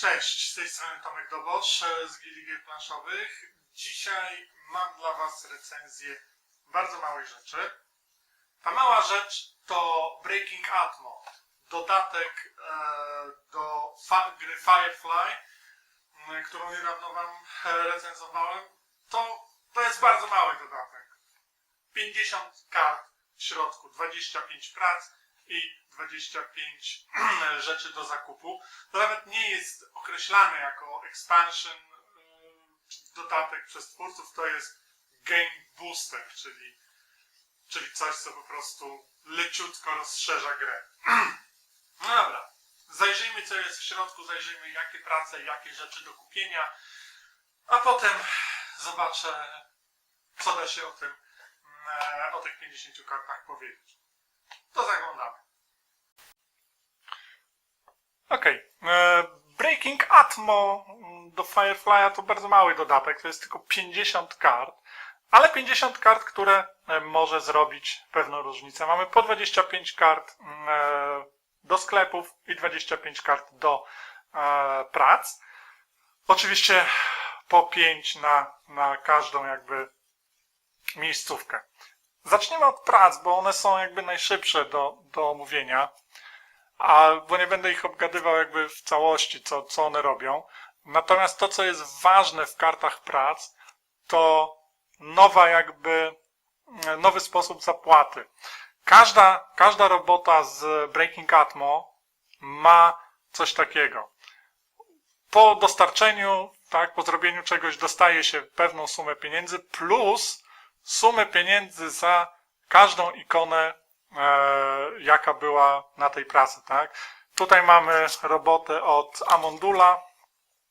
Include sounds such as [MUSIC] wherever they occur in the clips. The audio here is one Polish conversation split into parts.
Cześć, z tej strony Tomek Dobosz z Gildii Gier Planszowych. Dzisiaj mam dla Was recenzję bardzo małej rzeczy. Ta mała rzecz to Breaking Atmo, dodatek e, do gry Firefly, którą niedawno Wam e, recenzowałem. To, to jest bardzo mały dodatek. 50 kart w środku, 25 prac i 25 [CLEARS THROAT] rzeczy do zakupu. To nawet nie jest określane jako expansion, czy dodatek przez twórców, to jest game booster, czyli, czyli coś, co po prostu leciutko rozszerza grę. [CLEARS THROAT] No dobra, zajrzyjmy co jest w środku, zajrzyjmy jakie prace, jakie rzeczy do kupienia, a potem zobaczę, co da się o tym, mm, o tych 50 kartach powiedzieć. To zaglądamy. Okej. e, Breaking Atmo do Firefly'a to bardzo mały dodatek, to jest tylko 50 kart, ale 50 kart, które e, może zrobić pewną różnicę. Mamy po 25 kart e, do sklepów i 25 kart do e, prac. Oczywiście po 5 na, na każdą jakby miejscówkę. Zaczniemy od prac, bo one są jakby najszybsze do, do omówienia a bo nie będę ich obgadywał jakby w całości, co, co one robią. Natomiast to, co jest ważne w kartach prac, to nowa jakby, e, nowy sposób zapłaty. Każda, każda robota z Breaking Atmo ma coś takiego. Po dostarczeniu, tak, po zrobieniu czegoś dostaje się pewną sumę pieniędzy plus sumę pieniędzy za każdą ikonę e, jaka była na tej pracy, tak? Tutaj mamy robotę od Amondula,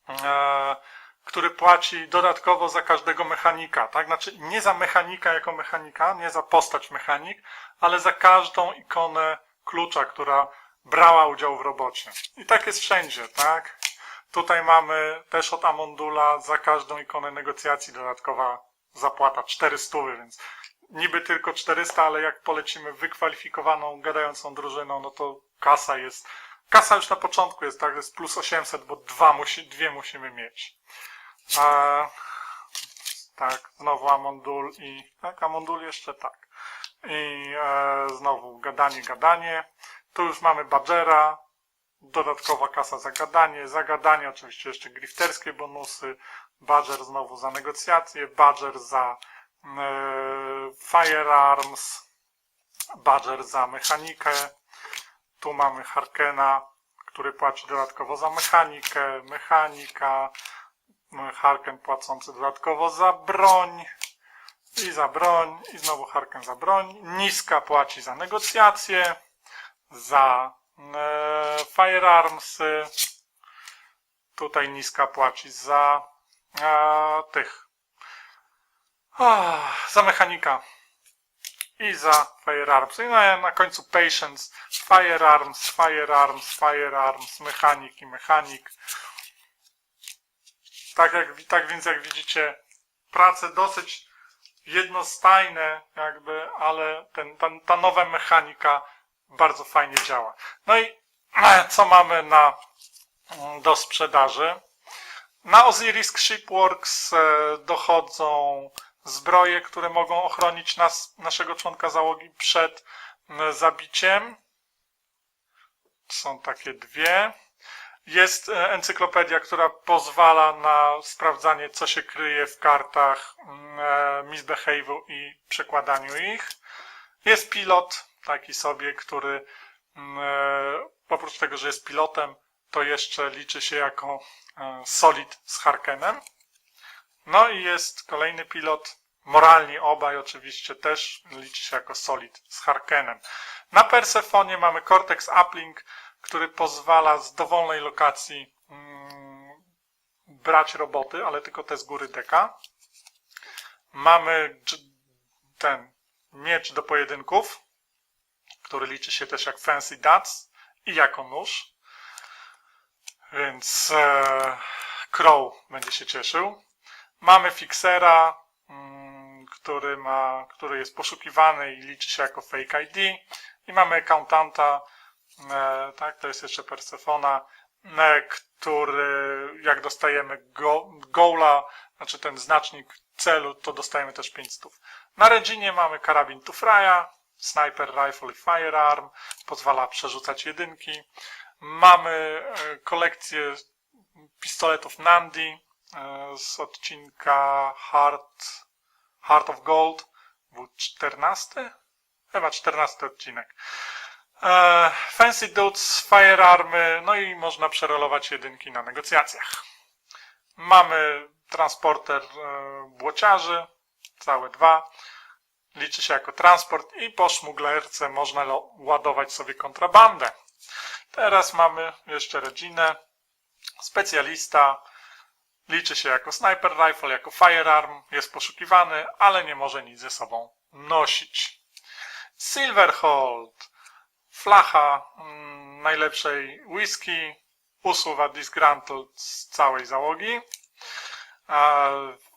e, który płaci dodatkowo za każdego mechanika, tak? Znaczy nie za mechanika jako mechanika, nie za postać mechanik, ale za każdą ikonę klucza, która brała udział w robocie. I tak jest wszędzie, tak? Tutaj mamy też od Amondula za każdą ikonę negocjacji dodatkowa zapłata 400, więc niby tylko 400, ale jak polecimy wykwalifikowaną, gadającą drużyną, no to kasa jest, kasa już na początku jest tak, jest plus 800, bo dwa musi, dwie musimy mieć. A, tak, znowu Amondul i, tak, Amondul jeszcze tak. I e, znowu gadanie, gadanie. Tu już mamy Badgera, dodatkowa kasa za gadanie, za gadanie oczywiście jeszcze grifterskie bonusy, Badger znowu za negocjacje, Badger za e, Firearms, Badger za mechanikę, tu mamy Harkena, który płaci dodatkowo za mechanikę, mechanika, Harken płacący dodatkowo za broń. I za broń. I znowu Harken za broń. Niska płaci za negocjacje, za e, Firearmsy, tutaj niska płaci za e, tych. Ah, za mechanika i za Firearms. I na, na końcu Patience, Firearms, Firearms, Firearms, mechanik i mechanik. Tak, jak, tak więc jak widzicie, prace dosyć jednostajne jakby, ale ten, ta, ta nowa mechanika bardzo fajnie działa. No i co mamy na, do sprzedaży? Na Osiris Shipworks e, dochodzą zbroje, które mogą ochronić nas, naszego członka załogi przed zabiciem. Są takie dwie. Jest e, encyklopedia, która pozwala na sprawdzanie, co się kryje w kartach e, misbehave'u i przekładaniu ich. Jest pilot, taki sobie, który e, oprócz tego, że jest pilotem, to jeszcze liczy się jako solid z Harkenem. No i jest kolejny pilot, moralni obaj oczywiście też liczy się jako solid z Harkenem. Na Persefonie mamy Cortex Uplink, który pozwala z dowolnej lokacji mm, brać roboty, ale tylko te z góry deka. Mamy ten miecz do pojedynków, który liczy się też jak Fancy Dats i jako nóż. Więc e, Crow będzie się cieszył. Mamy Fixera, który, ma, który jest poszukiwany i liczy się jako fake ID. I mamy Accountanta, e, tak, to jest jeszcze Persefona, e, który jak dostajemy go, goala, znaczy ten znacznik celu, to dostajemy też 500. Na Reginie mamy karabin Tufraja, sniper rifle i firearm, pozwala przerzucać jedynki. Mamy e, kolekcję pistoletów Nandi z odcinka Heart, Heart of Gold. Był 14? Chyba 14 odcinek. E, Fancy Dudes, firearmy, no i można przerolować jedynki na negocjacjach. Mamy transporter e, błociarzy, całe dwa. Liczy się jako transport i po szmuglerce można ładować sobie kontrabandę. Teraz mamy jeszcze rodzinę. Specjalista. Liczy się jako sniper rifle, jako firearm. Jest poszukiwany, ale nie może nic ze sobą nosić. Silverhold. Flacha mm, najlepszej whisky. Usuwa disgruntled z całej załogi. A,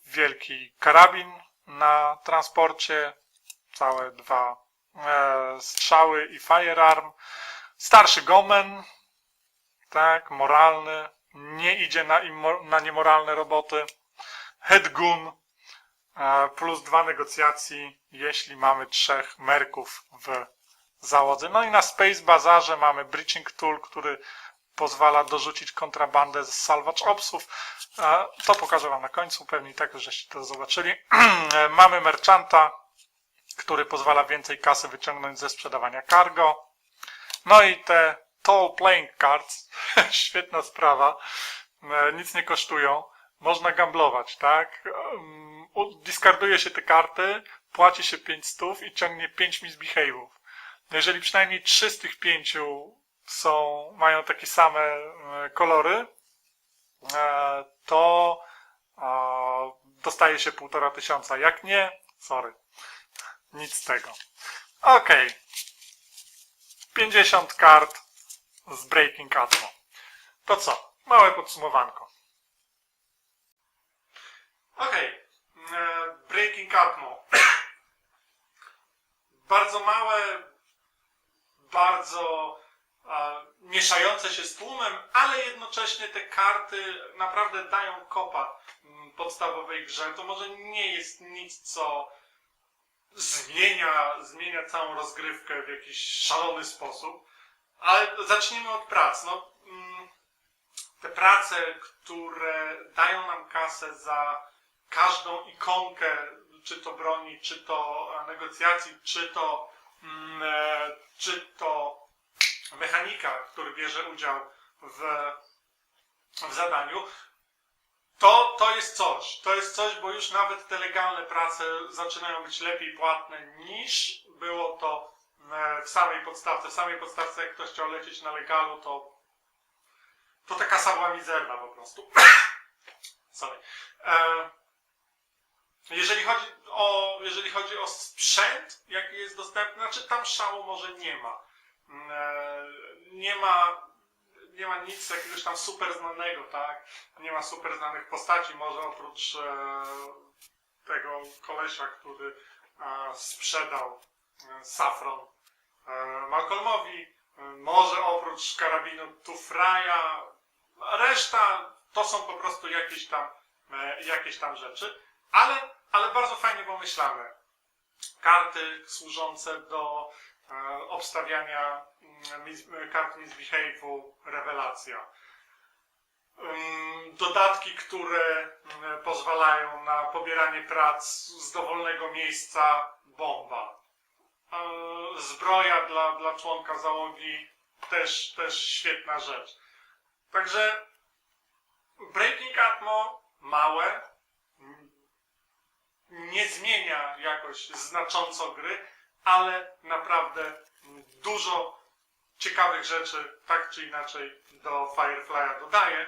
wielki karabin na transporcie. Całe dwa e, strzały i firearm. Starszy gomen, tak, moralny, nie idzie na, na niemoralne roboty. Headgun, e, plus dwa negocjacji, jeśli mamy trzech merków w załodze. No i na Space Bazarze mamy Breaching Tool, który pozwala dorzucić kontrabandę z salvage opsów. E, To pokażę Wam na końcu, pewnie tak żeście to zobaczyli. [CLEARS THROAT] E, mamy Merchanta, który pozwala więcej kasy wyciągnąć ze sprzedawania cargo. No i te Tall Playing Cards, [LAUGHS] świetna sprawa, E, nic nie kosztują, można gamblować, tak? Diskarduje się te karty, płaci się 5 stów i ciągnie 5 misbehave'ów. Jeżeli przynajmniej 3 z tych 5 są, mają takie same e, kolory, e, to dostaje się półtora tysiąca. Jak nie, sorry, nic z tego. Okej. 50 kart z Breaking Atmo. To co? Małe podsumowanko. Okej. e, Breaking Atmo. [CLEARS THROAT] bardzo małe, bardzo e, mieszające się z tłumem, ale jednocześnie te karty naprawdę dają kopa mm, podstawowej grze. To może nie jest nic, co zmienia, zmienia całą rozgrywkę w jakiś szalony sposób. Ale zacznijmy od prac. No, mm, te prace, które dają nam kasę za każdą ikonkę, czy to broni, czy to negocjacji, czy to, mm, e, czy to mechanika, który bierze udział w, w zadaniu, to, to jest coś. To jest coś, bo już nawet te legalne prace zaczynają być lepiej płatne niż było to w samej podstawce. W samej podstawce, jak ktoś chciał lecieć na legalu, to, to ta kasa była mizerna po prostu. [COUGHS] Sorry. E, jeżeli chodzi o, jeżeli chodzi o sprzęt, jaki jest dostępny, znaczy tam szału może nie ma. E, nie ma, nie ma nic jakiegoś tam super znanego, tak? Nie ma super znanych postaci, może oprócz e, tego kolesia, który sprzedał Safron e, Malcolmowi, e, może oprócz karabinu Tufraja, reszta to są po prostu jakieś tam, e, jakieś tam rzeczy, ale, ale bardzo fajnie pomyślane. Karty służące do obstawiania mm, kart misbehave'u, rewelacja. Ym, Dodatki, które mm, pozwalają na pobieranie prac z dowolnego miejsca, bomba. E, Zbroja dla, dla członka załogi, też, też świetna rzecz. Także Breaking Atmo, małe, nie zmienia jakoś znacząco gry, ale naprawdę dużo ciekawych rzeczy, tak czy inaczej, do Firefly'a dodaje.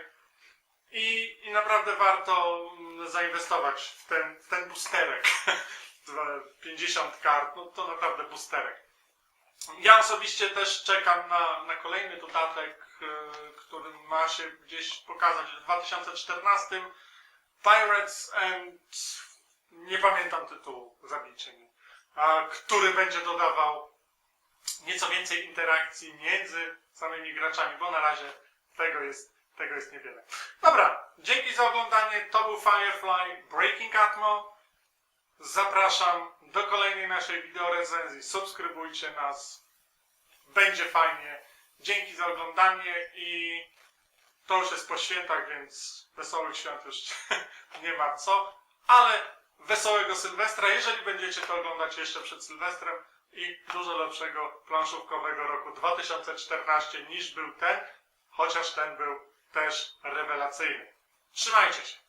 I, I naprawdę warto zainwestować w ten, w ten boosterek. [LAUGHS] 50 kart, no to naprawdę boosterek. Ja osobiście też czekam na, na kolejny dodatek e, który ma się gdzieś pokazać w 2014. Pirates and... nie pamiętam tytułu, zabijcie mnie. Który będzie dodawał nieco więcej interakcji między samymi graczami, bo na razie tego jest, tego jest niewiele. Dobra, dzięki za oglądanie. To był Firefly Breaking Atmo. Zapraszam do kolejnej naszej wideorecenzji. Subskrybujcie nas. Będzie fajnie. Dzięki za oglądanie i to już jest po świętach, więc wesołych świąt już [LAUGHS] nie ma co, ale wesołego Sylwestra, jeżeli będziecie to oglądać jeszcze przed Sylwestrem i dużo lepszego planszówkowego roku 2014 niż był ten, chociaż ten był też rewelacyjny. Trzymajcie się!